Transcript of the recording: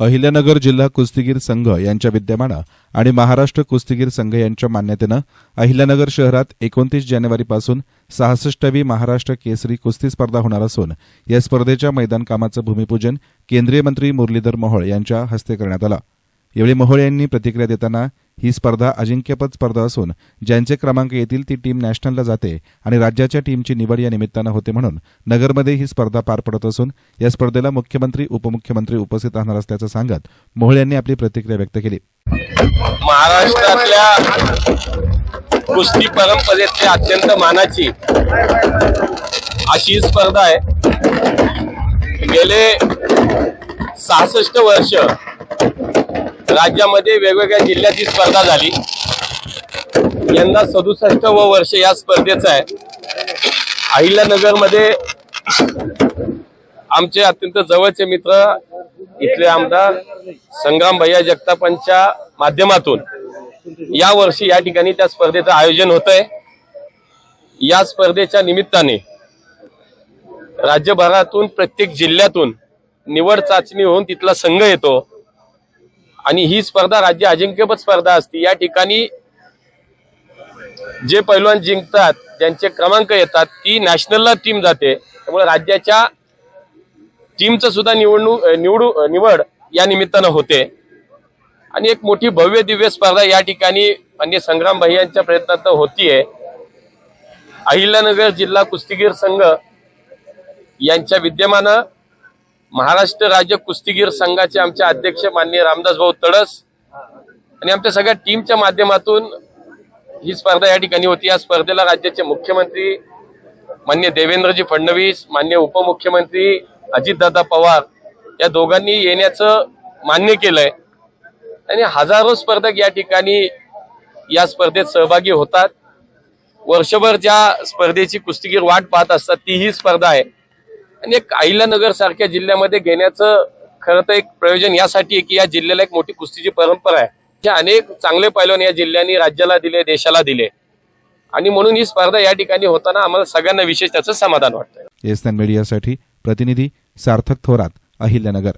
अहिल्यानगर जिल्हा कुस्तीगीर संघ यांच्या विद्यमानं आणि महाराष्ट्र कुस्तीगीर संघ यांच्या मान्यतेनं अहिल्यानगर शहरात एकोणतीस जानेवारीपासून सहासष्टवी महाराष्ट्र केसरी कुस्ती स्पर्धा होणार असून या स्पर्धेच्या मैदान कामाचं भूमिपूजन केंद्रीय मंत्री मुरलीधर मोहोळ यांच्या हस्ते करण्यात आलं. यावेळी मोहोळ यांनी प्रतिक्रिया देताना ही स्पर्धा अजिंक्यपद स्पर्धा असून ज्यांचे क्रमांक येतील ती टीम नॅशनलला जाते आणि राज्याच्या टीमची निवड या निमित्तानं होते म्हणून नगरमध्ये ही स्पर्धा पार पडत असून या स्पर्धेला मुख्यमंत्री उपमुख्यमंत्री उपस्थित राहणार असल्याचं सांगत मोहोळ यांनी आपली प्रतिक्रिया व्यक्त केली. महाराष्ट्रातल्या कुस्ती परंपरेतली अत्यंत मानाची अशी स्पर्धा आहे. गेले सहासष्ट वर्ष राज्यामध्ये वेगवेगळ्या जिल्ह्याची स्पर्धा झाली. यंदा सदुसष्ट व वर्ष या स्पर्धेचं आहे. अहिल्यानगरमध्ये आमचे अत्यंत जवळचे मित्र इथले आमदार संग्राम भैया जगतापांच्या माध्यमातून या वर्षी या ठिकाणी त्या स्पर्धेचं आयोजन होत आहे या स्पर्धेच्या निमित्ताने राज्यभरातून प्रत्येक जिल्ह्यातून निवड चाचणी होऊन तिथला संघ येतो. आणि ही स्पर्धा राज्य अजिंक्यपद स्पर्धा असते. या ठिकाणी जे पैलवान जिंकतात ज्यांचे क्रमांक येतात ती नॅशनलला टीम जाते. त्यामुळे राज्याच्या टीमचं सुद्धा निवडणूक निवडू निवड या निमित्तानं होते. आणि एक मोठी भव्य दिव्य स्पर्धा या ठिकाणी म्हणजे संग्राम भैयांच्या प्रयत्नात होतीये. अहिल्यानगर जिल्हा कुस्तीगीर संघ यांच्या विद्यमानं महाराष्ट्र राज्य कुस्तीगीर संघाचे आमचे अध्यक्ष माननीय रामदास भाऊ तडस आणि आमच्या सगळ्या टीमच्या माध्यमातून ही स्पर्धा या ठिकाणी होती. या स्पर्धेला राज्याचे मुख्यमंत्री मान्य देवेंद्रजी फडणवीस मान्य उपमुख्यमंत्री अजितदादा पवार या दोघांनी येण्याचं मान्य केलंय. आणि हजारो स्पर्धक या ठिकाणी या स्पर्धेत सहभागी होतात. वर्षभर ज्या स्पर्धेची कुस्तीगीर वाट पाहत असतात ती ही स्पर्धा आहे. आणि एक अहिल्यानगर सारख्या जिल्ह्यामध्ये घेण्याचं खरं तर एक प्रयोजन यासाठी आहे की या जिल्ह्याला एक मोठी कुस्तीची परंपरा आहे. जे अनेक चांगले पैलवान या जिल्ह्यांनी राज्याला दिले देशाला दिले. आणि म्हणून ही स्पर्धा या ठिकाणी होताना आम्हाला सगळ्यांना विशेष त्याचं समाधान वाटतं एसएन मीडियासाठी प्रतिनिधी सार्थक थोरात अहिल्यानगर.